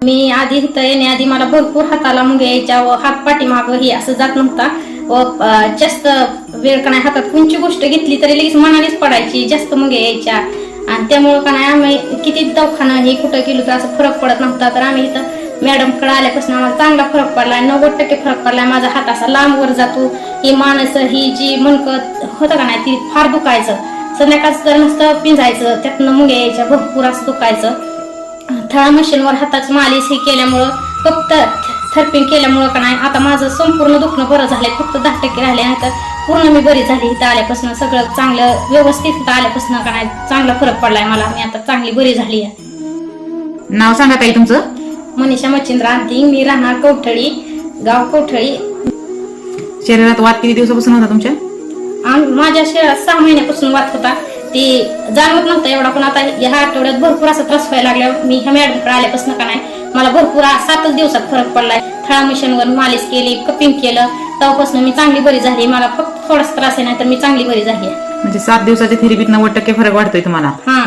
मी आधी इथं येण्याआधी मला भरपूर हाताला मुंग यायच्या व हात पाठीमाग ही असं जात नव्हता. व जास्त वेळ का नाही हातात कोणची गोष्ट घेतली तरी लगेच मनानेच पडायची जास्त मुंग यायच्या. आणि त्यामुळं का नाही आम्ही किती दवाखाना हे कुठं गेलो तर असं फरक पडत नव्हता. तर आम्ही इथं मॅडमकडे आल्यापासून आम्हाला चांगला फरक पडलाय नव्वद टक्के फरक पडला. माझा हात असा लांब वर जातो. ही माणसं ही जी मनकत होतं का नाही ती फार दुखायचं. संध्याकाळचं तर नुसतं पिंजायचं त्यातनं मुंग्या यायच्या भरपूर असं दुखायचं. थळा मशीनवर हाताची मालिश हे केल्यामुळं फक्त थर्पिंग केल्यामुळं का नाही आता माझं संपूर्ण दुखणं बरं झालंय. फक्त दहा टक्के राहिले नाही तर पूर्ण मी बरी झाली इथं आल्यापासून. सगळं चांगलं व्यवस्थित इथं आल्यापासून का नाही चांगला फरक पडलाय मला. मी आता चांगली बरी झाली आहे. नाव सांगा ताई तुमचं? मनीषा मच्छिंद्र अंती मी राहणार कवठळी गाव कवठळी शरीरात वाद किती दिवसापासून होता तुमच्या? आम- माझ्या शरीरात सहा महिन्यापासून वाद होता. ते जाणवत नव्हता एवढा. पण आता ह्या आठवड्यात भरपूर असा त्रास व्हायला लागला. मी ह्या मॅडमकडे आल्यापासून का नाही मला भरपूर सातच दिवसात फरक पडलाय. थळा मिशनवर मालिश केली कपिंग केलं. तेव्हापासून मी चांगली बरी झाली. मला फक्त थोडासा त्रास आहे नाही तर मी चांगली बरी झाली. म्हणजे सात दिवसाच्या थेरपीत नव्वद टक्के फरक वाटतोय तुम्हाला? हा.